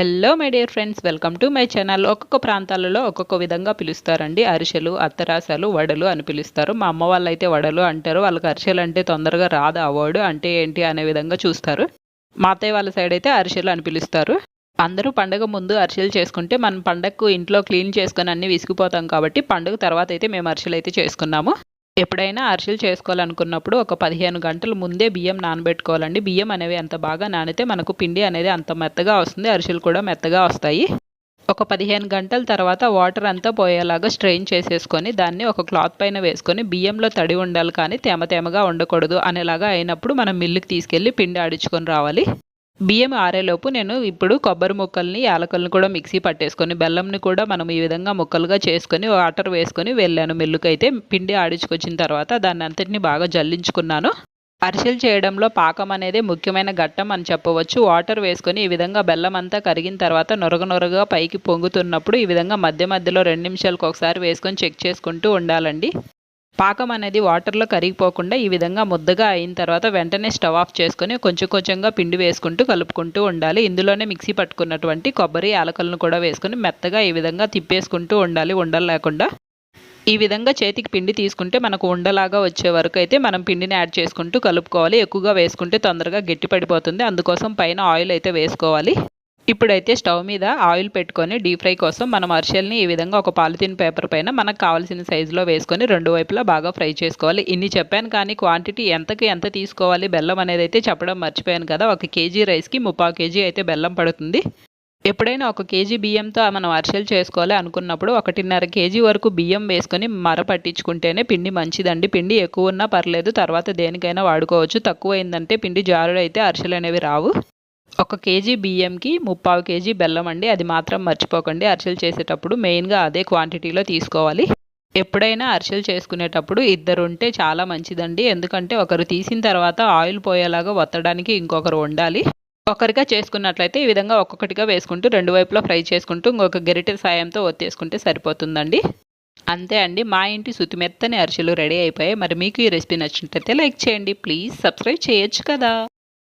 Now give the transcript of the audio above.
Hello my dear friends welcome to my channel. ఒక్కొక్క ప్రాంతాలలో ఒక్కొక్క విధంగా పిలుస్తారండి. అరిసెలు అత్తరాసాలు వడలు అని పిలుస్తారు. మా అమ్మ వాళ్ళు అయితే వడలు అంటారు. వాళ్ళకి అరిసెలు అంటే తొందరగా రాదు అవార్డు. అంటే ఏంటి అనే విధంగా చూస్తారు. మా అత్తయ్య వాళ్ళ సైడ్ అయితే అరిసెలు అని పిలుస్తారు. అందరూ పండగ ముందు అరిసెలు చేసుకుంటే మనం పండగకు ఇంట్లో క్లీన్ చేసుకొని అన్ని విసిగిపోతాం కాబట్టి పండగ తర్వాత అయితే మేము అరిసెలు అయితే చేసుకున్నాము. ఎప్పుడైనా అరిసెలు చేసుకోవాలనుకున్నప్పుడు ఒక పదిహేను గంటల ముందే బియ్యం నానబెట్టుకోవాలండి. బియ్యం అనేవి అంత బాగా నానితే మనకు పిండి అనేది అంత మెత్తగా వస్తుంది. అరిసెలు కూడా మెత్తగా వస్తాయి. ఒక పదిహేను గంటల తర్వాత వాటర్ అంతా పోయేలాగా స్ట్రెయిన్ చేసేసుకొని దాన్ని ఒక క్లాత్ పైన వేసుకొని బియ్యంలో తడి ఉండాలి కానీ తేమ తేమగా ఉండకూడదు అనేలాగా అయినప్పుడు మనం మిల్లుకి తీసుకెళ్ళి పిండి ఆడించుకొని రావాలి. బియ్యం ఆరేలోపు నేను ఇప్పుడు కొబ్బరి ముక్కల్ని యాలకల్ని కూడా మిక్సీ పట్టేసుకొని బెల్లంని కూడా మనం ఈ విధంగా ముక్కలుగా చేసుకొని వాటర్ వేసుకొని వెళ్ళాను మిల్లుకైతే. పిండి ఆడించుకొచ్చిన తర్వాత దాన్ని అంతటిని బాగా జల్లించుకున్నాను. అరిసెలు చేయడంలో పాకం అనేది ముఖ్యమైన ఘట్టం అని చెప్పవచ్చు. వాటర్ వేసుకొని ఈ విధంగా బెల్లం అంతా కరిగిన తర్వాత నొరగ నొరగా పైకి పొంగుతున్నప్పుడు ఈ విధంగా మధ్య మధ్యలో రెండు నిమిషాలకు ఒకసారి వేసుకొని చెక్ చేసుకుంటూ ఉండాలండి. పాకం అనేది వాటర్లో కరిగిపోకుండా ఈ విధంగా ముద్దగా అయిన తర్వాత వెంటనే స్టవ్ ఆఫ్ చేసుకొని కొంచెం కొంచెంగా పిండి వేసుకుంటూ కలుపుకుంటూ ఉండాలి. ఇందులోనే మిక్సీ పట్టుకున్నటువంటి కొబ్బరి యాలకలను కూడా వేసుకొని మెత్తగా ఈ విధంగా తిప్పేసుకుంటూ ఉండాలి. ఉండలు లేకుండా ఈ విధంగా చేతికి పిండి తీసుకుంటే మనకు ఉండలాగా వచ్చే వరకు అయితే మనం పిండిని యాడ్ చేసుకుంటూ కలుపుకోవాలి. ఎక్కువగా వేసుకుంటే తొందరగా గట్టి పడిపోతుంది. అందుకోసం పైన ఆయిల్ అయితే వేసుకోవాలి. ఇప్పుడైతే స్టవ్ మీద ఆయిల్ పెట్టుకొని డీప్ ఫ్రై కోసం మనం అరిసెల్ని ఈ విధంగా ఒక పాలిథిన్ పేపర్ పైన మనకు కావాల్సిన సైజులో వేసుకొని రెండు వైపులా బాగా ఫ్రై చేసుకోవాలి. ఇన్ని చెప్పాను కానీ క్వాంటిటీ ఎంతకి ఎంత తీసుకోవాలి బెల్లం అనేది అయితే చెప్పడం మర్చిపోయాను కదా. ఒక కేజీ రైస్కి ముప్పావు కేజీ అయితే బెల్లం పడుతుంది. ఎప్పుడైనా ఒక కేజీ బియ్యంతో మనం అరిసెలు చేసుకోవాలి అనుకున్నప్పుడు ఒకటిన్నర కేజీ వరకు బియ్యం వేసుకొని మర పట్టించుకుంటేనే పిండి మంచిదండి. పిండి ఎక్కువ ఉన్నా పర్లేదు తర్వాత దేనికైనా వాడుకోవచ్చు. తక్కువ అయిందంటే పిండి జారుడు అయితే అరిసెలు అనేవి రావు. ఒక కేజీ బియ్యంకి ముప్పావు కేజీ బెల్లం అండి. అది మాత్రం మర్చిపోకండి. అరిసెలు చేసేటప్పుడు మెయిన్గా అదే క్వాంటిటీలో తీసుకోవాలి. ఎప్పుడైనా అరిసెలు చేసుకునేటప్పుడు ఇద్దరు ఉంటే చాలా మంచిదండి. ఎందుకంటే ఒకరు తీసిన తర్వాత ఆయిల్ పోయేలాగా వత్తడానికి ఇంకొకరు ఉండాలి ఒకరిగా చేసుకున్నట్లయితే ఈ విధంగా ఒక్కొక్కటిగా వేసుకుంటూ రెండు వైపులా ఫ్రై చేసుకుంటూ ఇంకొక గరిటె సాయంతో ఒత్తేసుకుంటే సరిపోతుందండి. అంతే అండి. మా ఇంటి సుతిమెత్తని అరిసెలు రెడీ అయిపోయాయి. మరి మీకు ఈ రెసిపీ నచ్చినట్లయితే లైక్ చేయండి. ప్లీజ్ సబ్స్క్రైబ్ చేయొచ్చు కదా.